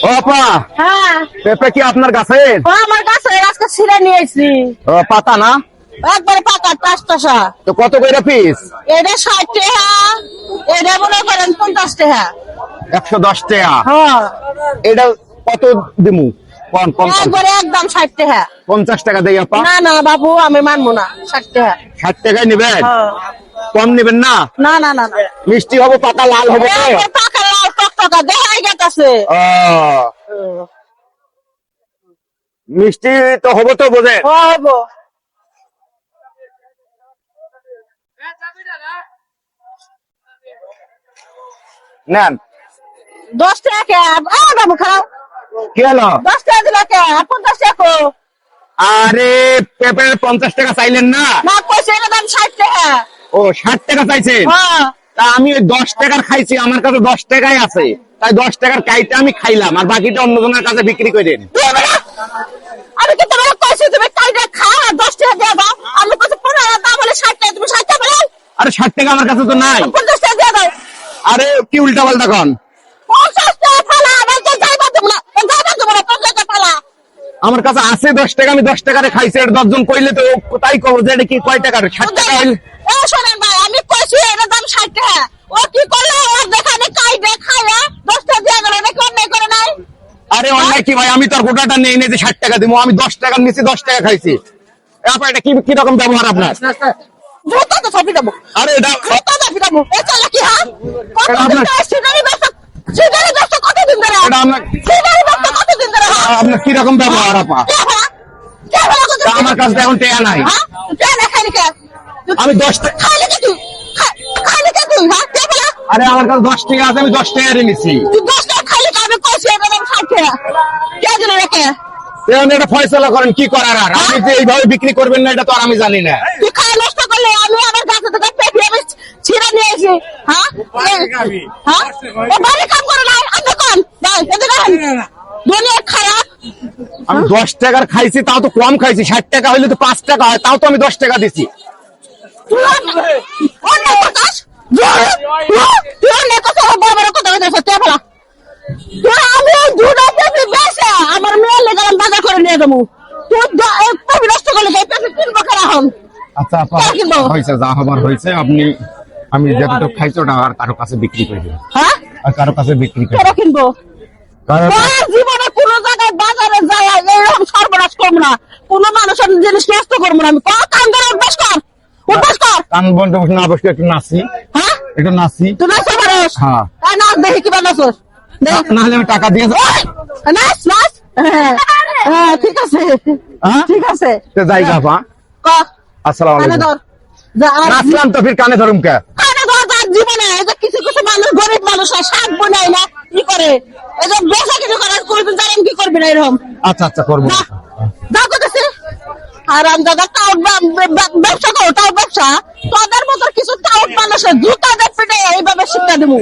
হ্যাঁ। পেঁপে কি আপনার গাছের ও আমার কাছে আজকে ছিঁড়ে নিয়েছি। ও, পাতা না? একবারে পাকা টাস। তো কত করে পিস? এটা ষাট টাকা এটা মনে করেন পঞ্চাশ টাকা একশো দশ টাকা হ্যাঁ। এটা কত দিমু? কোন কোন কোন? একবারে একদম ষাট টাকা পঞ্চাশ টাকা দেই আপা। না না বাবু আমি মানবো না ষাট টাকা ষাট টাকায় নেবেন? হ্যাঁ। কম নেবেন না? না না না মিষ্টি হবে পাতা লাল হবে পাকা লাল টকটকা দেখাই মিষ্টি তো হবে তো বোঝেন হব। নেন। দশ টাকা কে? বাবু খাও। কি হলো? দশ টাকা দিল কে? আর পঞ্চাশ টাকা আরে পেঁপের পঞ্চাশ টাকা চাইলেন না? না কইছে দাম ষাট টাকা। ও ষাট টাকা চাইছেন? হ্যাঁ। তা আমি ওই দশ টাকার খাইছি আমার কাছে দশ টাকাই আছে। তাই দশ টাকার কাইটা আমি খাইলাম আর বাকিটা অন্যজনের কাছে বিক্রি দিয়ে আমি কি তোমাকে কইছি তুমি কাইটা খাও আর দশ টাকা দিয়ে দাও? আমি কইছি পনেরো দাম বলে ষাট টাকা তুমি ষাট টাকা বলে। আরে ষাট টাকা আমার কাছে তো নাই। পঞ্চাশ টাকা দিয়ে দাও। আরে কি উল্টা পাল্টা কন? পঞ্চাশ টাকা ফালা আমার তো যাইবা দেবো যাইবা দেবো পঞ্চাশ টাকা ফালা। আমার কাছে আছে দশ টাকা আমি দশ টাকারে খাইছি আর দশজন কইলে তো তাই কবো যে এটা কি কয় টাকার? ষাট টাকা হইলে। এ শোনেন আমি এটা দাম ষাট টাকা। ও কি করল? ওর দেখানে কাইটা খাইয়া দশ টাকা দিয়ে গেল। কোন নাই করে নাই? আরে অন্যায় কি ভাই? আমি তো আর গোটাটা নেই নেই যে ষাট টাকা দিব। আমি দশ টাকার নিচে দশ টাকা খাইছি। এ আপা এটা কি কি রকম ব্যবহার আপনার? জুতা তো ছবি দেবো। আরে এটা জুতা তো দেবো। এ চলে কি হ্যাঁ? কতদিন ধরে সিনারি ব্যবসা সিনারি ব্যবসা কতদিন ধরে? এটা আপনার- সিনারি ব্যবসা কতদিন ধরে? আপনার কি রকম ব্যবহার আপা? কে ভাড়া? কে ভাড়া করছিস? তা আমার কাছে এখন টেয়া নাই? কে না খাইলি কে? আমি দশ টাকা খাইলি কে তুই? খা- খাইলি কে তুই, হ্যাঁ? কে ভাড়া? আরে আমার কাছে দশ টাকা আছে আমি দশ টাকা নিছি দশ টাকা খাইলি কে? আমি কইছি এটা ষাট টাকা। কে দিল রেখে? এখন এটা ফয়সলা করেন কি করার আর আপনি যে এইভাবে বিক্রি করবেন না এটা তো আর আমি জানি না তুই খাওয়া নষ্ট করলে আমি আমার গাছে থেকে পেটে আমি ছিঁড়ে নিয়ে এসেছি, হ্যাঁ? হ্যাঁ? বাড়ি কাম করে আপনি কোন? ভাই, এদিকে আন। দুনিয়া খারাপ আমি দশ টাকার খাইছি তাও তো কম খাইছি ষাট টাকা হইলে তো পাঁচ টাকা হয় তাও তো আমি দশ টাকা দিছি তুই অন্য- অন্য কথাস? তুই- তুই- তুই অন্য কথা বড় বড় কথা বলতেছিস, কে ভাড়া? আমি ওই দুটো পেঁপে বেচে আমার মেয়ের লেগে বাজার করে নিয়ে যাব তুই দ- নষ্ট করলে এই পেঁপে কিনবো? কেন এখন আচ্ছা আপা হয়েছে যা হবার হয়েছে আপনি আমি যতটুকু খাইছি ওটা আর কারও কাছে বিক্রি করে দেবেন। হ্যাঁ? আর কারও কাছে বিক্রি করে কেন কিনবো? জীবনে কোনো জায়গায় বাজারে যায় এইরকম সর্বনাশ করব না। কোনো মানুষের জিনিস নষ্ট করব না আমি। ক কান ধরে উঠবাস কর। উঠবাস কর। কান বন্ধ না বসে একটু নাচি। হ্যাঁ? একটু নাচি। তুই নাচতে পারস? হ্যাঁ। নাচ দেখি আমি টাকা দিয়ে যাব। ওই, নাচ নাচ। হ্যাঁ, ঠিক আছে? ঠিক আছে। তো জায়গা আপা ক? আসসালামু কানে আলাইকুম। ধর। যা আর নাচলাম তো ফির কানে ধরুম কে? কানে ধর জীবনে এই যে কিছু কিছু মানুষ গরিব মানুষ না কি করে? এই যে বেচা কিছু জানেন কি এরকম? আচ্ছা আচ্ছা করব। আরাম দাদা টাউট ব্যবসা করো টাউট ব্যবসা। তোদের মতো কিছু টাউট মানুষের জুতা দেখ পেটে এইভাবে শিক্ষা দেবো।